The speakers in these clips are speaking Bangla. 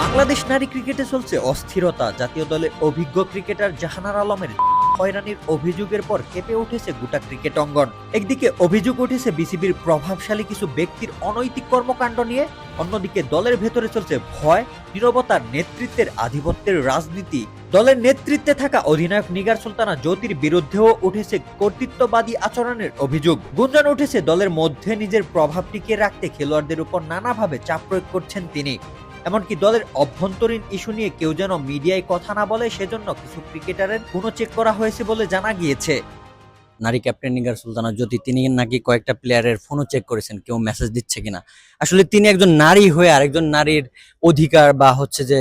বাংলাদেশ নারী ক্রিকেটে চলছে অস্থিরতা। জাতীয় দলের অভিজ্ঞ ক্রিকেটার জাহানার আলমের হয়রানির অভিযোগের পর কেঁপে উঠেছে গোটা ক্রিকেট অঙ্গন। একদিকে অভিযোগ উঠেছে বিসিবির প্রভাবশালী কিছু ব্যক্তির অনৈতিক কর্মকাণ্ড নিয়ে, অন্যদিকে দলের ভেতরে চলছে ভয়, নীরবতার নেতৃত্বের আধিপত্যের রাজনীতি। দলের নেতৃত্বে থাকা অধিনায়ক নিগার সুলতানা জ্যোতির বিরুদ্ধেও উঠেছে কর্তৃত্ববাদী আচরণের অভিযোগ। গুঞ্জন উঠেছে দলের মধ্যে নিজের প্রভাব টিকিয়ে রাখতে খেলোয়াড়দের উপর নানাভাবে চাপ প্রয়োগ করছেন তিনি। এমনকি দলের অভ্যন্তরীণ ইস্যু নিয়ে কেউ যেন মিডিয়ায় কথা না বলে, সেজন্য কিছু ক্রিকেটারের কোনো চেক করা হয়েছে বলে জানা গিয়েছে। নারী ক্যাপ্টেন নিগার সুলতানা জ্যোতি তিনি নাকি কয়েকটা প্লেয়ারের ফোনও চেক করেছেন, কেউ মেসেজ দিচ্ছে কিনা? আসলে তিনি একজন নারী হয়ে আরেকজন নারীর অধিকার বা হচ্ছে যে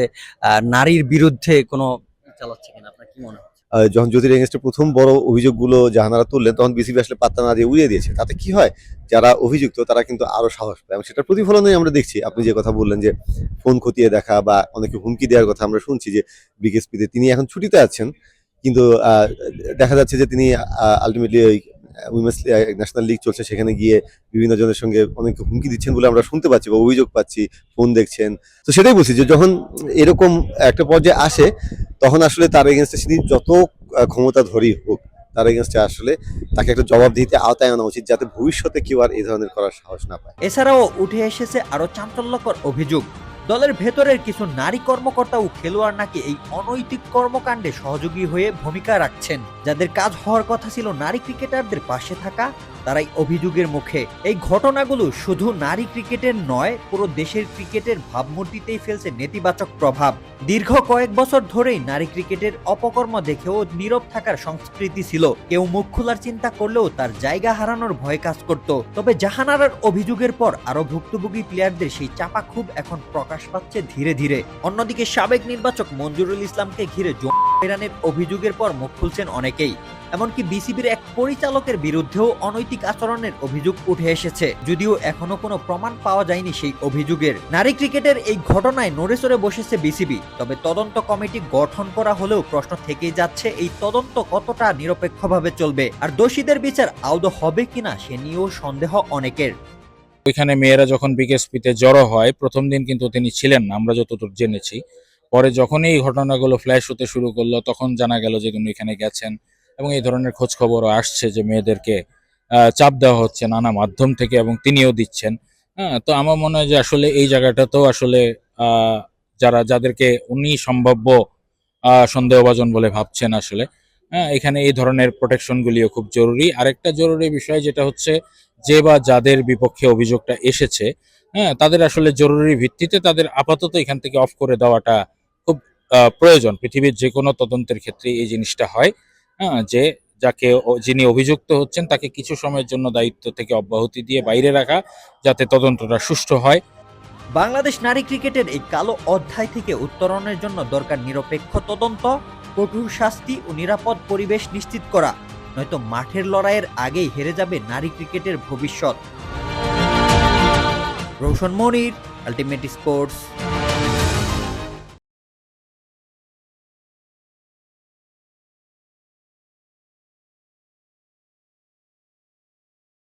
নারীর বিরুদ্ধে কোনো চালাচ্ছে কিনা, আপনার কি মনে হয়? যখন জ্যোতির এগেনস্টে প্রথম বড় অভিযোগগুলো জাহানারা তুললেন, তখন বিসিবি আসলে পাত্তা না দিয়ে উড়িয়ে দিয়েছে। তাতে কি হয়? যারা অভিযুক্ত, তারা কিন্তু আরও সাহস পায়। এবং সেটার প্রতিফলনই আমরা দেখছি। আপনি যে কথা বললেন যে ফোন খতিয়ে দেখা বা অনেকে হুমকি দেওয়ার কথা আমরা শুনছি যে বিকেএসপিতে তিনি এখন ছুটিতে আছেন। কিন্তু দেখা যাচ্ছে যে তিনি আলটিমেটলি ওই উইমেন্স ন্যাশনাল লিগ চলছে, সেখানে গিয়ে বিভিন্ন জনের সঙ্গে অনেক হুমকি দিচ্ছেন বলে আমরা শুনতে পাচ্ছি বা অভিযোগ পাচ্ছি, ফোন দেখছেন। তো সেটাই বলছি যে যখন এরকম একটা পর্যায়ে আসে, তখন আসলে তার এগেনস্টে তিনি যত ক্ষমতা ধরি হোক, তার এগেনস্টে আসলে তাকে একটা জবাব দিতে আওতায় আনা উচিত যাতে ভবিষ্যতে কেউ আর এই ধরনের করার সাহস না পায়। এছাড়াও উঠে এসেছে আরও চাঞ্চল্যকর অভিযোগ। দলের ভেতরের কিছু নারী কর্মকর্তা ও খেলোয়াড় নাকি এই অনৈতিক কর্মকাণ্ডে সহযোগী হয়ে ভূমিকা রাখছেন? যাদের কাজ হওয়ার কথা ছিল নারী ক্রিকেটারদের পাশে থাকা তারাই অভিযোগের মুখে। এই ঘটনাগুলো শুধু নারী ক্রিকেটের নয়, পুরো দেশের ক্রিকেটের ভাবমূর্তিতেই ফেলছে নেতিবাচক প্রভাব। দীর্ঘ কয়েক বছর ধরেই নারী ক্রিকেটের অপকর্ম দেখেও নীরব থাকার সংস্কৃতি ছিল। কেউ মুখ খোলার চিন্তা করলেও তার জায়গা হারানোর ভয় কাজ করত। তবে জাহানারার অভিযোগের পর আরও ভুক্তভোগী প্লেয়ারদের সেই চাপা খুব এখন প্রকাশ পাচ্ছে ধীরে ধীরে। অন্যদিকে সাবেক নির্বাচক মঞ্জুরুল ইসলামকে ঘিরে ইরানের অভিযোগের পর মুখ খুলছেন অনেকেই। এমনকি বিসিবির এক পরিচালকের বিরুদ্ধেও অনৈতিক আচরণের অভিযোগ উঠে এসেছে। যদিও এখনও কোনো প্রমাণ পাওয়া যায়নি সেই অভিযোগের। নারী ক্রিকেটের এই ঘটনায় নড়েচড়ে বসেছে বিসিবি। তবে তদন্ত কমিটি গঠন করা হলেও প্রশ্ন থেকেই যাচ্ছে এই তদন্ত কতটা নিরপেক্ষভাবে চলবে। আর দোষীদের বিচার আদৌ হবে কিনা সে নিয়েও সন্দেহ অনেকের। ওইখানে মেয়েরা যখন বিকেএসপিতে জড়ো হয়, প্রথম দিন কিন্তু তিনি ছিলেন না, আমরা যতদূর জেনেছি। পরে যখনই এই ঘটনাগুলো ফ্ল্যাশ হতে শুরু করল, তখন জানা গেল যে তিনি এখানে গেছেন এবং এই ধরনের খোঁজ খবরও আসছে যে মেয়েদেরকে চাপ দেওয়া হচ্ছে নানা মাধ্যম থেকে এবং তিনিও দিচ্ছেন। হ্যাঁ তো আমার মনে হয় যে আসলে এই জায়গাটাতেও আসলে যারা, যাদেরকে উনি সম্ভাব্য সন্দেহভাজন বলে ভাবছেন আসলে হ্যাঁ এখানে এই ধরনের প্রোটেকশনগুলিও খুব জরুরি। আরেকটা জরুরি বিষয় যেটা হচ্ছে যে বা যাদের বিপক্ষে অভিযোগটা এসেছে হ্যাঁ তাদের আসলে জরুরি ভিত্তিতে তাদের আপাতত এখান থেকে অফ করে দেওয়াটা প্রয়োজন। পৃথিবীর যে কোনো তদন্তের ক্ষেত্রে এই জিনিসটা হয় হ্যাঁ যে যাকে যিনি অভিযুক্ত হচ্ছেন তাকে কিছু সময়ের জন্য দায়িত্ব থেকে অব্যাহতি দিয়ে বাইরে রাখা যাতে তদন্তটা সুষ্ঠু হয়। বাংলাদেশ নারী ক্রিকেটের এই কালো অধ্যায় থেকে উত্তরণের জন্য দরকার নিরপেক্ষ তদন্ত, কঠোর শাস্তি ও নিরাপদ পরিবেশ নিশ্চিত করা। নয়তো মাঠের লড়াইয়ের আগেই হেরে যাবে নারী ক্রিকেটের ভবিষ্যৎ। Roshan Monir, ultimate sports.